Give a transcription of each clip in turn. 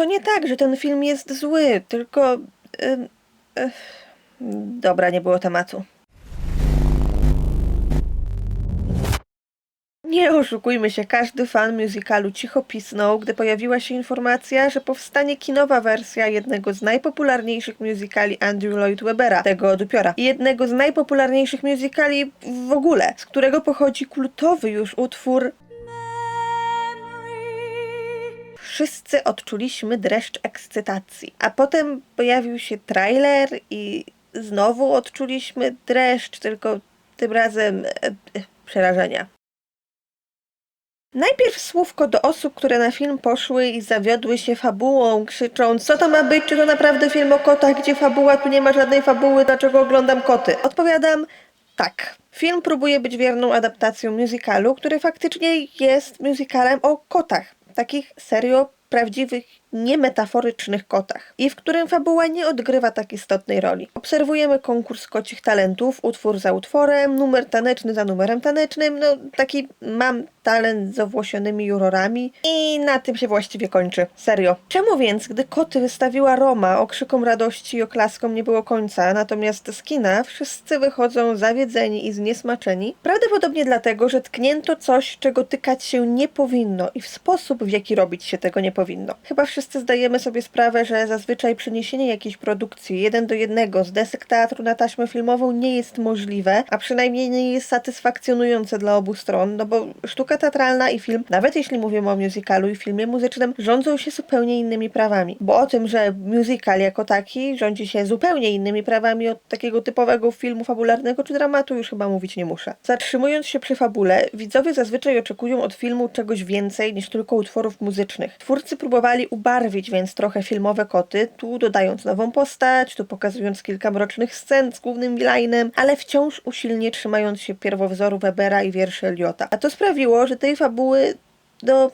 to nie tak, że ten film jest zły, tylko. ym, ech, dobra, nie było tematu. Nie oszukujmy się, każdy fan musicalu cicho pisnął, gdy pojawiła się informacja, że powstanie kinowa wersja jednego z najpopularniejszych musicali Andrew Lloyd Webbera, tego od upiora, i jednego z najpopularniejszych musicali w ogóle, z którego pochodzi kultowy już utwór Wszyscy odczuliśmy dreszcz ekscytacji, a potem pojawił się trailer i znowu odczuliśmy dreszcz, tylko tym razem e, e, przerażenia. Najpierw słówko do osób, które na film poszły i zawiodły się fabułą, krzycząc co to ma być, czy to naprawdę film o kotach, gdzie fabuła, tu nie ma żadnej fabuły, dlaczego oglądam koty? Odpowiadam tak. Film próbuje być wierną adaptacją musicalu, który faktycznie jest musicalem o kotach. Takich serio prawdziwych, niemetaforycznych kotach. I w którym fabuła nie odgrywa tak istotnej roli. Obserwujemy konkurs kocich talentów, utwór za utworem, numer taneczny za numerem tanecznym, no taki mam talent z owłosionymi jurorami i na tym się właściwie kończy. Serio. Czemu więc, gdy koty wystawiła Roma, okrzykom radości i oklaskom nie było końca, natomiast z kina wszyscy wychodzą zawiedzeni i zniesmaczeni? Prawdopodobnie dlatego, że tknięto coś, czego tykać się nie powinno i w sposób, w jaki robić się tego nie powinno. Chyba wszyscy zdajemy sobie sprawę, że zazwyczaj przeniesienie jakiejś produkcji jeden do jednego z desek teatru na taśmę filmową nie jest możliwe, a przynajmniej nie jest satysfakcjonujące dla obu stron, no bo sztuka teatralna i film, nawet jeśli mówimy o musicalu i filmie muzycznym, rządzą się zupełnie innymi prawami. Bo o tym, że musical jako taki rządzi się zupełnie innymi prawami od takiego typowego filmu fabularnego czy dramatu, już chyba mówić nie muszę. Zatrzymując się przy fabule, widzowie zazwyczaj oczekują od filmu czegoś więcej niż tylko utworów muzycznych. Twórcy próbowali ubarwić więc trochę filmowe koty, tu dodając nową postać, tu pokazując kilka mrocznych scen z głównym villainem, ale wciąż usilnie trzymając się pierwowzoru Webera i wierszy Eliota. A to sprawiło, że tej fabuły do...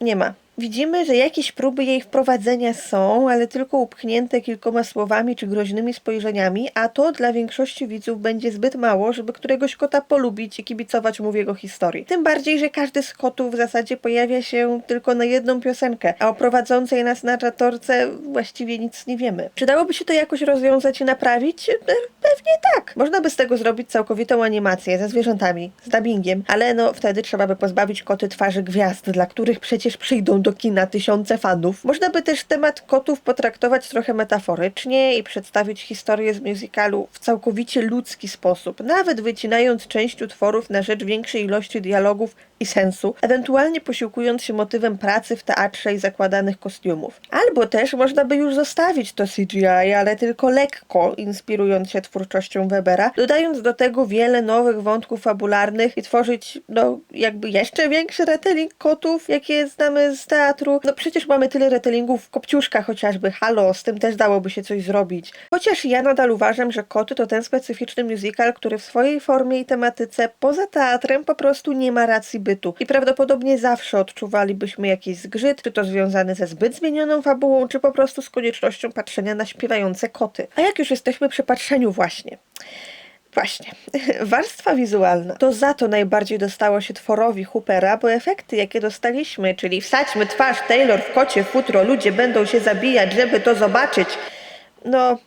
nie ma. Widzimy, że jakieś próby jej wprowadzenia są, ale tylko upchnięte kilkoma słowami czy groźnymi spojrzeniami, a to dla większości widzów będzie zbyt mało, żeby któregoś kota polubić i kibicować mu w jego historii. Tym bardziej, że każdy z kotów w zasadzie pojawia się tylko na jedną piosenkę, a o prowadzącej nas na czatorce właściwie nic nie wiemy. Czy dałoby się to jakoś rozwiązać i naprawić? Pe- Pewnie tak. Można by z tego zrobić całkowitą animację ze zwierzętami, z dubbingiem, ale no wtedy trzeba by pozbawić koty twarzy gwiazd, dla których przecież przyjdą do kina tysiące fanów. Można by też temat kotów potraktować trochę metaforycznie i przedstawić historię z musicalu w całkowicie ludzki sposób, nawet wycinając część utworów na rzecz większej ilości dialogów i sensu, ewentualnie posiłkując się motywem pracy w teatrze i zakładanych kostiumów. Albo też można by już zostawić to CGI, ale tylko lekko, inspirując się twórczością Webera, dodając do tego wiele nowych wątków fabularnych i tworzyć, no, jakby jeszcze większy retelling kotów, jakie znamy z teatru. No przecież mamy tyle retellingów Kopciuszkach chociażby, halo, z tym też dałoby się coś zrobić. Chociaż ja nadal uważam, że Koty to ten specyficzny musical, który w swojej formie i tematyce poza teatrem po prostu nie ma racji bytu. I prawdopodobnie zawsze odczuwalibyśmy jakiś zgrzyt, czy to związany ze zbyt zmienioną fabułą, czy po prostu z koniecznością patrzenia na śpiewające koty. A jak już jesteśmy przy patrzeniu właśnie. Właśnie. Warstwa wizualna. To za to najbardziej dostało się tworowi Hoopera, bo efekty, jakie dostaliśmy, czyli wsadźmy twarz Taylor w kocie futro, ludzie będą się zabijać, żeby to zobaczyć. No,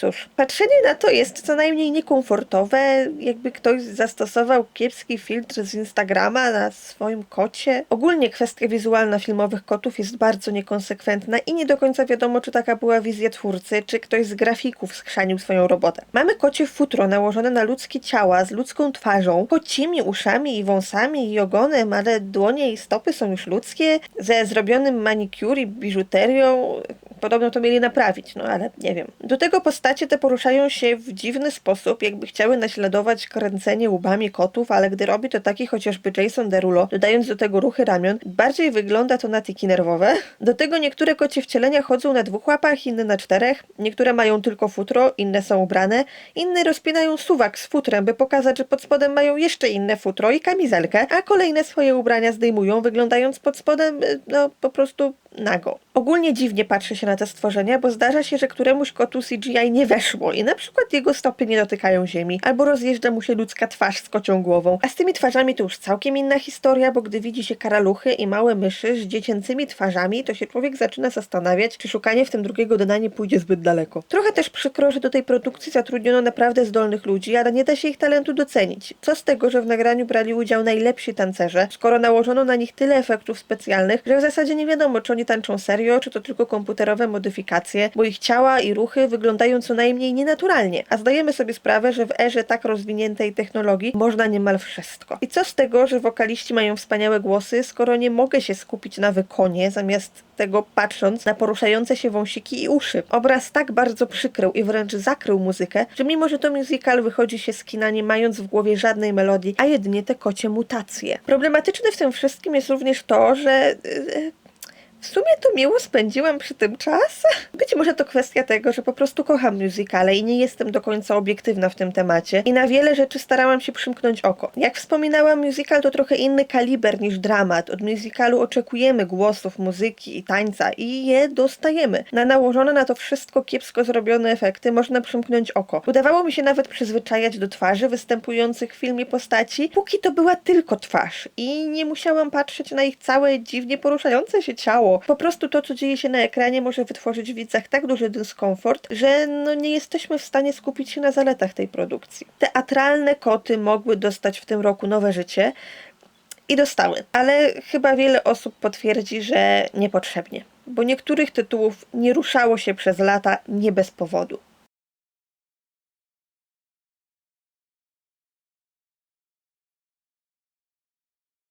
cóż, patrzenie na to jest co najmniej niekomfortowe, jakby ktoś zastosował kiepski filtr z Instagrama na swoim kocie. Ogólnie kwestia wizualna filmowych kotów jest bardzo niekonsekwentna i nie do końca wiadomo, czy taka była wizja twórcy, czy ktoś z grafików skrzanił swoją robotę. Mamy kocie futro nałożone na ludzkie ciała z ludzką twarzą, kocimi uszami i wąsami i ogonem, ale dłonie i stopy są już ludzkie, ze zrobionym manicure i biżuterią. Podobno to mieli naprawić, no ale nie wiem. Do tego postacie te poruszają się w dziwny sposób, jakby chciały naśladować kręcenie łbami kotów, ale gdy robi to taki chociażby Jason Derulo, dodając do tego ruchy ramion, bardziej wygląda to na tiki nerwowe. Do tego niektóre kocie wcielenia chodzą na dwóch łapach, inne na czterech, niektóre mają tylko futro, inne są ubrane, inne rozpinają suwak z futrem, by pokazać, że pod spodem mają jeszcze inne futro i kamizelkę, a kolejne swoje ubrania zdejmują, wyglądając pod spodem, y, no po prostu nago. Ogólnie dziwnie patrzy się na te stworzenia, bo zdarza się, że któremuś kotu CGI nie weszło i na przykład jego stopy nie dotykają ziemi, albo rozjeżdża mu się ludzka twarz z kocią głową. A z tymi twarzami to już całkiem inna historia, bo gdy widzi się karaluchy i małe myszy z dziecięcymi twarzami, to się człowiek zaczyna zastanawiać, czy szukanie w tym drugiego dna nie pójdzie zbyt daleko. Trochę też przykro, że do tej produkcji zatrudniono naprawdę zdolnych ludzi, ale nie da się ich talentu docenić. Co z tego, że w nagraniu brali udział najlepsi tancerze, skoro nałożono na nich tyle efektów specjalnych, że w zasadzie nie wiadomo, czy oni tańczą serio, czy to tylko komputerowe modyfikacje, bo ich ciała i ruchy wyglądają co najmniej nienaturalnie. A zdajemy sobie sprawę, że w erze tak rozwiniętej technologii można niemal wszystko. I co z tego, że wokaliści mają wspaniałe głosy, skoro nie mogę się skupić na wykonie, zamiast tego patrząc na poruszające się wąsiki i uszy. Obraz tak bardzo przykrył i wręcz zakrył muzykę, że mimo, że to musical wychodzi się z kina nie mając w głowie żadnej melodii, a jedynie te kocie mutacje. Problematyczne w tym wszystkim jest również to, że... w sumie to miło spędziłam przy tym czas. Być może to kwestia tego, że po prostu kocham musicale i nie jestem do końca obiektywna w tym temacie i na wiele rzeczy starałam się przymknąć oko. Jak wspominałam, musical to trochę inny kaliber niż dramat. Od musicalu oczekujemy głosów, muzyki i tańca i je dostajemy. Na nałożone na to wszystko kiepsko zrobione efekty można przymknąć oko. Udawało mi się nawet przyzwyczajać do twarzy występujących w filmie postaci, póki to była tylko twarz i nie musiałam patrzeć na ich całe dziwnie poruszające się ciało. Po prostu to, co dzieje się na ekranie, może wytworzyć w widzach tak duży dyskomfort, że no nie jesteśmy w stanie skupić się na zaletach tej produkcji. Teatralne koty mogły dostać w tym roku nowe życie i dostały, ale chyba wiele osób potwierdzi, że niepotrzebnie, bo niektórych tytułów nie ruszało się przez lata nie bez powodu.